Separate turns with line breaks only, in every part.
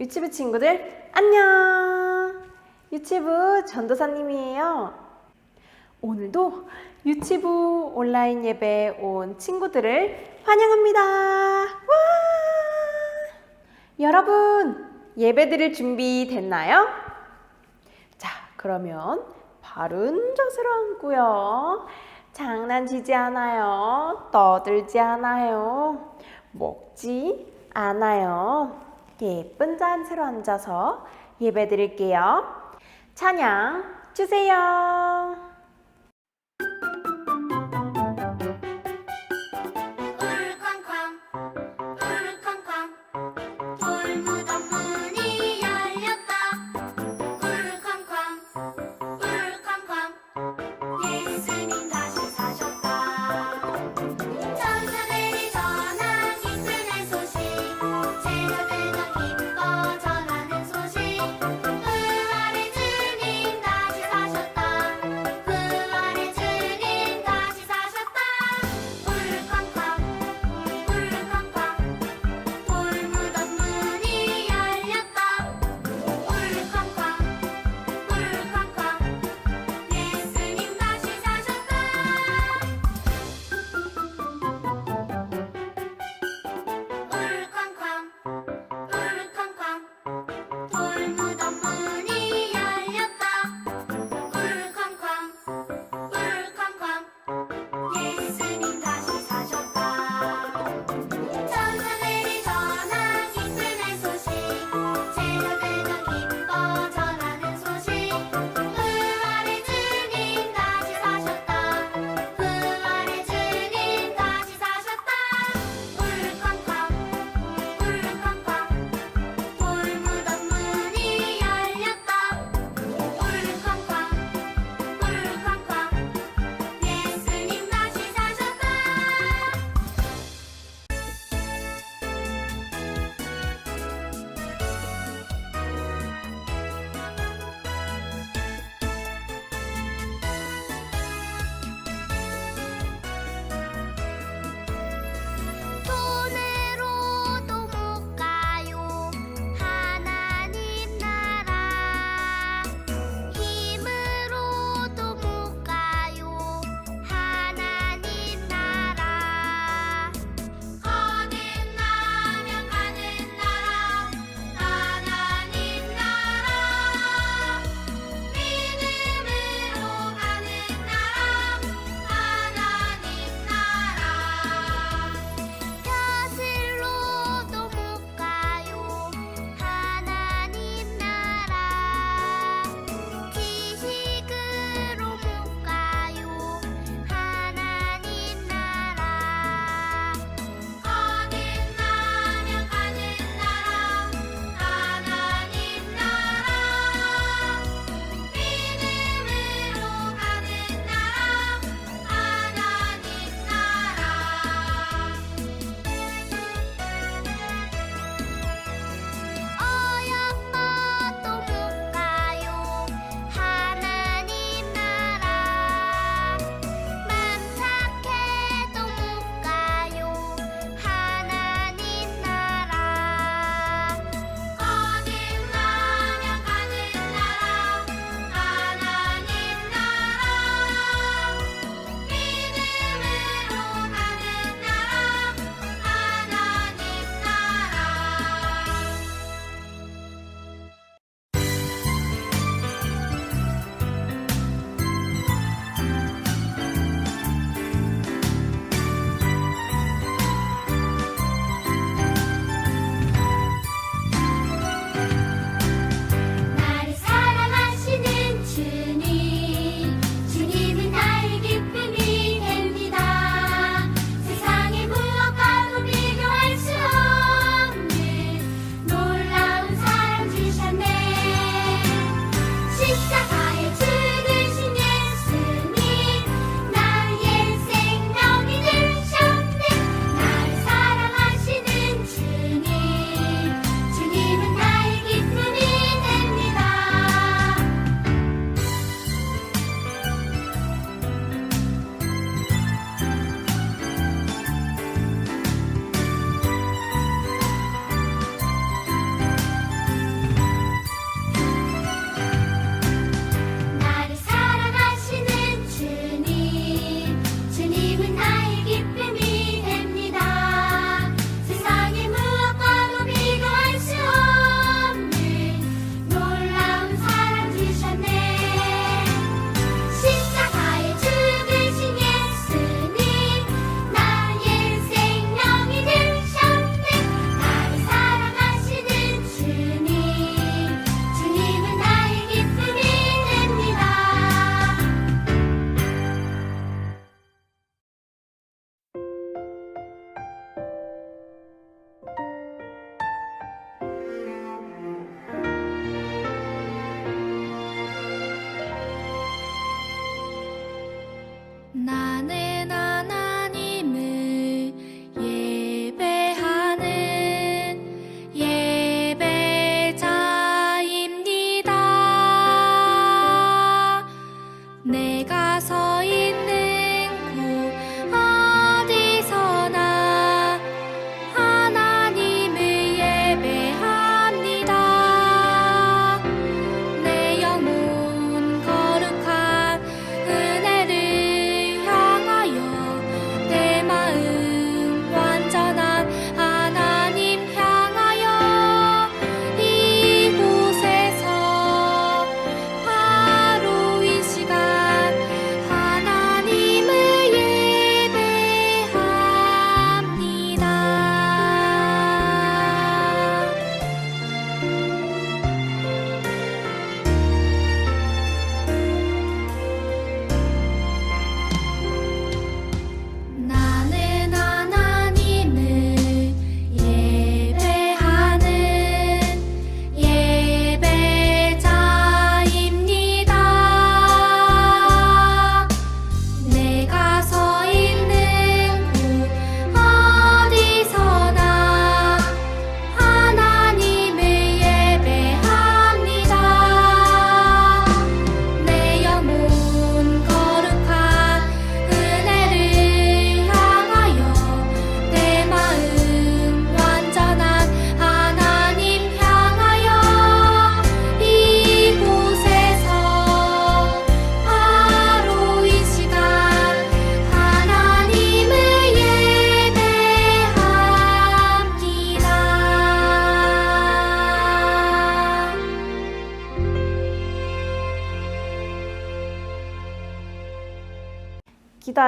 유치부 친구들 안녕! 유치부 전도사님이에요. 오늘도 유치부 온라인 예배에 온 친구들을 환영합니다. 와! 여러분, 예배 드릴 준비 됐나요? 자, 그러면 바른 자세로 앉고요. 장난치지 않아요. 떠들지 않아요. 먹지 않아요. 예쁜 자세로 앉아서 예배 드릴게요. 찬양 주세요.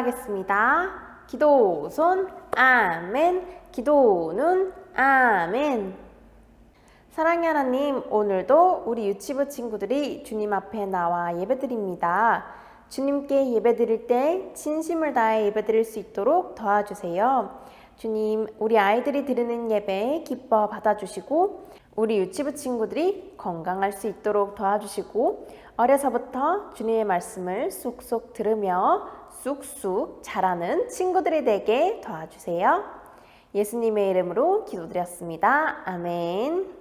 기도하겠습니다. 기도 손 아멘. 기도는 아멘. 사랑의 하나님, 오늘도 우리 유치부 친구들이 주님 앞에 나와 예배드립니다. 주님께 예배드릴 때 진심을 다해 예배드릴 수 있도록 도와주세요. 주님, 우리 아이들이 드리는 예배 기뻐 받아주시고, 우리 유치부 친구들이 건강할 수 있도록 도와주시고, 어려서부터 주님의 말씀을 쏙쏙 들으며 쑥쑥 자라는 친구들이 되게 도와주세요. 예수님의 이름으로 기도드렸습니다. 아멘.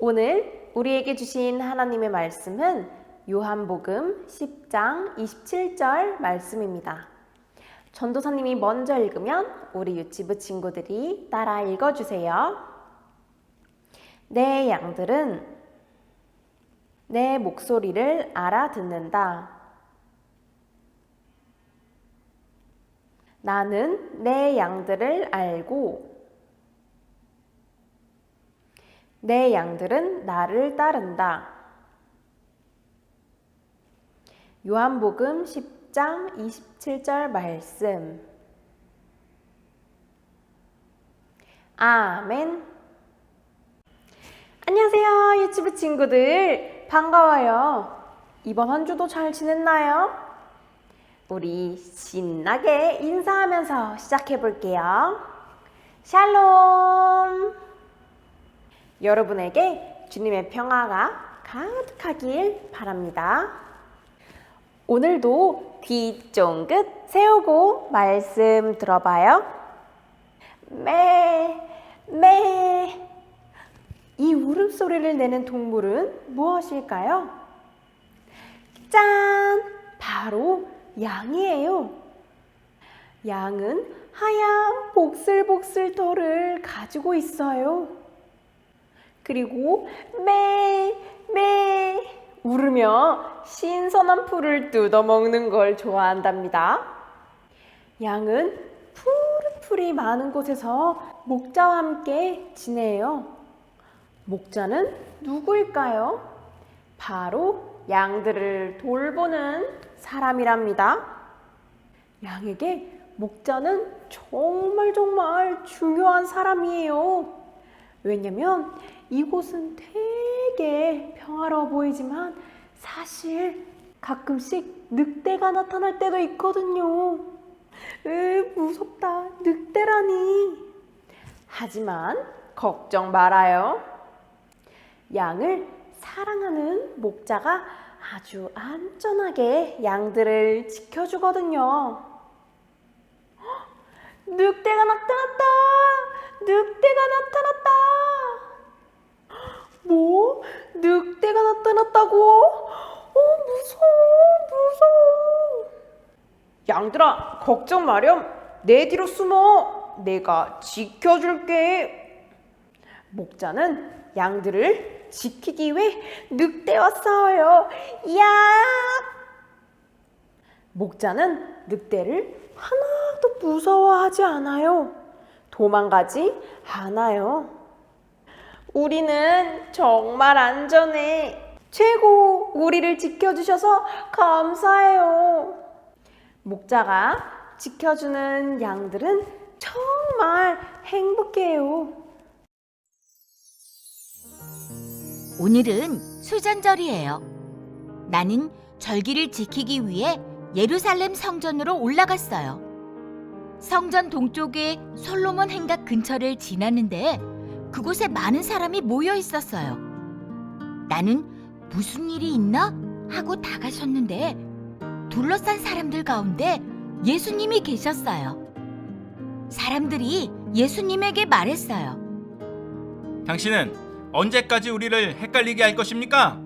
오늘 우리에게 주신 하나님의 말씀은 요한복음 10장 27절 말씀입니다. 전도사님이 먼저 읽으면 우리 유치부 친구들이 따라 읽어주세요. 내 양들은 내 목소리를 알아듣는다. 나는 내 양들을 알고 내 양들은 나를 따른다. 요한복음 10 장 27절 말씀. 아멘. 안녕하세요, 유튜브 친구들. 반가워요. 이번 한 주도 잘 지냈나요? 우리 신나게 인사하면서 시작해 볼게요. 샬롬! 여러분에게 주님의 평화가 가득하길 바랍니다. 오늘도 귀 쫑긋 세우고 말씀 들어봐요. 매, 매. 이 울음소리를 내는 동물은 무엇일까요? 짠! 바로 양이에요. 양은 하얀 복슬복슬 털을 가지고 있어요. 그리고 매, 매 울으며 신선한 풀을 뜯어먹는 걸 좋아한답니다. 양은 풀이 많은 곳에서 목자와 함께 지내요. 목자는 누구일까요? 바로 양들을 돌보는 사람이랍니다. 양에게 목자는 정말 정말 중요한 사람이에요. 왜냐면 이곳은 되게 평화로워 보이지만 사실 가끔씩 늑대가 나타날 때도 있거든요. 으, 무섭다. 늑대라니. 하지만 걱정 말아요. 양을 사랑하는 목자가 아주 안전하게 양들을 지켜주거든요. 헉, 늑대가 나타났다! 늑대가 나타났다! 늑대가 나타났다고? 어, 무서워, 무서워. 양들아, 걱정 마렴. 내 뒤로 숨어. 내가 지켜줄게. 목자는 양들을 지키기 위해 늑대와 싸워요. 야! 목자는 늑대를 하나도 무서워하지 않아요. 도망가지 않아요. 우리는 정말 안전해. 최고! 우리를 지켜주셔서 감사해요. 목자가 지켜주는 양들은 정말 행복해요.
오늘은 수전절이에요. 나는 절기를 지키기 위해 예루살렘 성전으로 올라갔어요. 성전 동쪽의 솔로몬 행각 근처를 지났는데 그곳에 많은 사람이 모여 있었어요. 나는 무슨 일이 있나 하고 다가섰는데 둘러싼 사람들 가운데 예수님이 계셨어요. 사람들이 예수님에게 말했어요.
당신은 언제까지 우리를 헷갈리게 할 것입니까?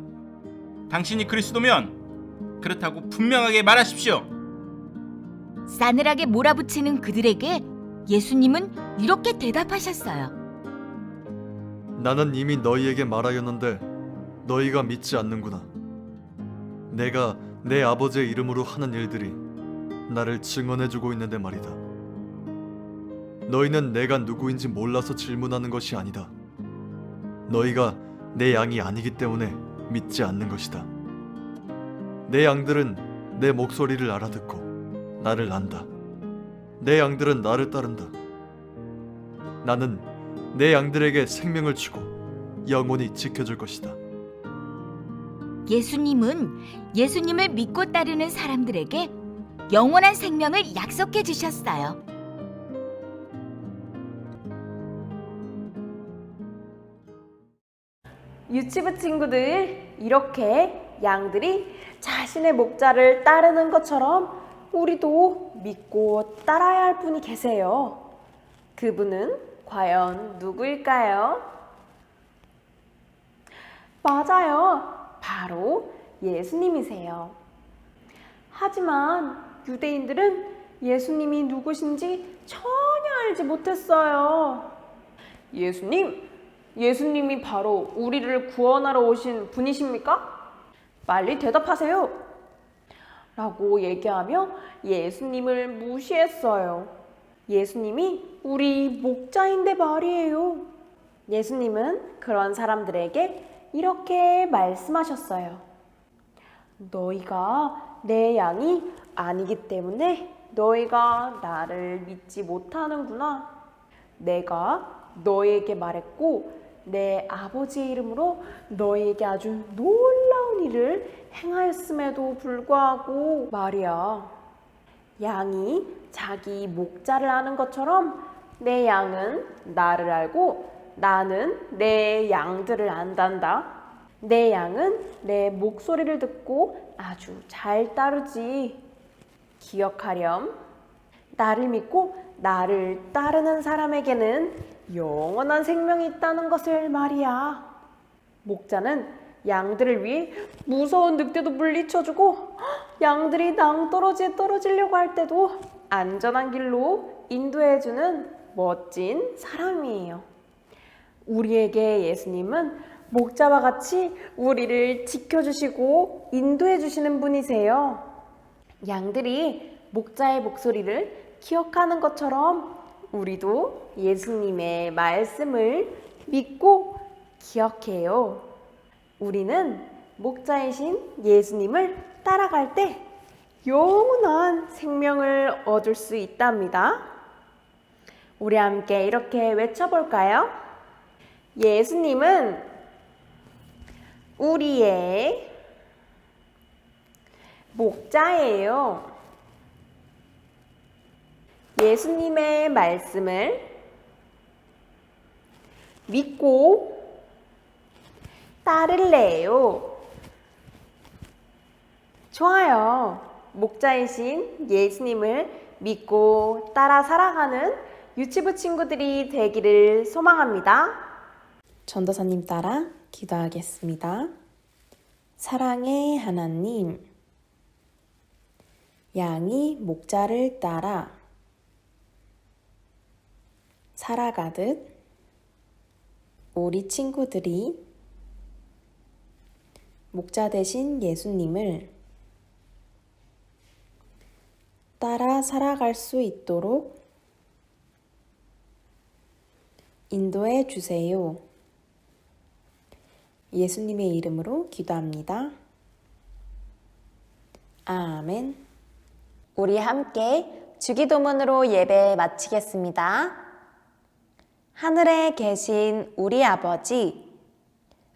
당신이 그리스도면 그렇다고 분명하게 말하십시오.
싸늘하게 몰아붙이는 그들에게 예수님은 이렇게 대답하셨어요.
나는 이미 너희에게 말하였는데 너희가 믿지 않는구나. 내가 내 아버지의 이름으로 하는 일들이 나를 증언해주고 있는데 말이다. 너희는 내가 누구인지 몰라서 질문하는 것이 아니다. 너희가 내 양이 아니기 때문에 믿지 않는 것이다. 내 양들은 내 목소리를 알아듣고 나를 안다. 내 양들은 나를 따른다. 나는 내 양들에게 생명을 주고 영원히 지켜줄 것이다.
예수님은 예수님을 믿고 따르는 사람들에게 영원한 생명을 약속해 주셨어요.
유치부 친구들, 이렇게 양들이 자신의 목자를 따르는 것처럼 우리도 믿고 따라야 할 분이 계세요. 그분은 과연 누구일까요? 맞아요. 바로 예수님이세요. 하지만 유대인들은 예수님이 누구신지 전혀 알지 못했어요. 예수님, 예수님이 바로 우리를 구원하러 오신 분이십니까? 빨리 대답하세요. 라고 얘기하며 예수님을 무시했어요. 예수님이 우리 목자인데 말이에요. 예수님은 그런 사람들에게 이렇게 말씀하셨어요. 너희가 내 양이 아니기 때문에 너희가 나를 믿지 못하는구나. 내가 너희에게 말했고 내 아버지의 이름으로 너희에게 아주 놀라운 일을 행하였음에도 불구하고 말이야. 양이 자기 목자를 아는 것처럼 내 양은 나를 알고 나는 내 양들을 안단다. 내 양은 내 목소리를 듣고 아주 잘 따르지. 기억하렴. 나를 믿고 나를 따르는 사람에게는 영원한 생명이 있다는 것을 말이야. 목자는 양들을 위해 무서운 늑대도 물리쳐주고 양들이 낭떠러지에 떨어지려고 할 때도 안전한 길로 인도해주는 멋진 사람이에요. 우리에게 예수님은 목자와 같이 우리를 지켜주시고 인도해주시는 분이세요. 양들이 목자의 목소리를 기억하는 것처럼 우리도 예수님의 말씀을 믿고 기억해요. 우리는 목자이신 예수님을 따라갈 때 영원한 생명을 얻을 수 있답니다. 우리 함께 이렇게 외쳐볼까요? 예수님은 우리의 목자예요. 예수님의 말씀을 믿고 따를래요. 좋아요. 목자이신 예수님을 믿고 따라 살아가는 유치부 친구들이 되기를 소망합니다. 전도사님 따라 기도하겠습니다. 사랑의 하나님, 양이 목자를 따라 살아가듯 우리 친구들이 목자 대신 예수님을 따라 살아갈 수 있도록 인도해 주세요. 예수님의 이름으로 기도합니다. 아멘. 우리 함께 주기도문으로 예배 마치겠습니다. 하늘에 계신 우리 아버지,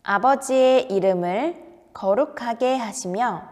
아버지의 이름을 거룩하게 하시며,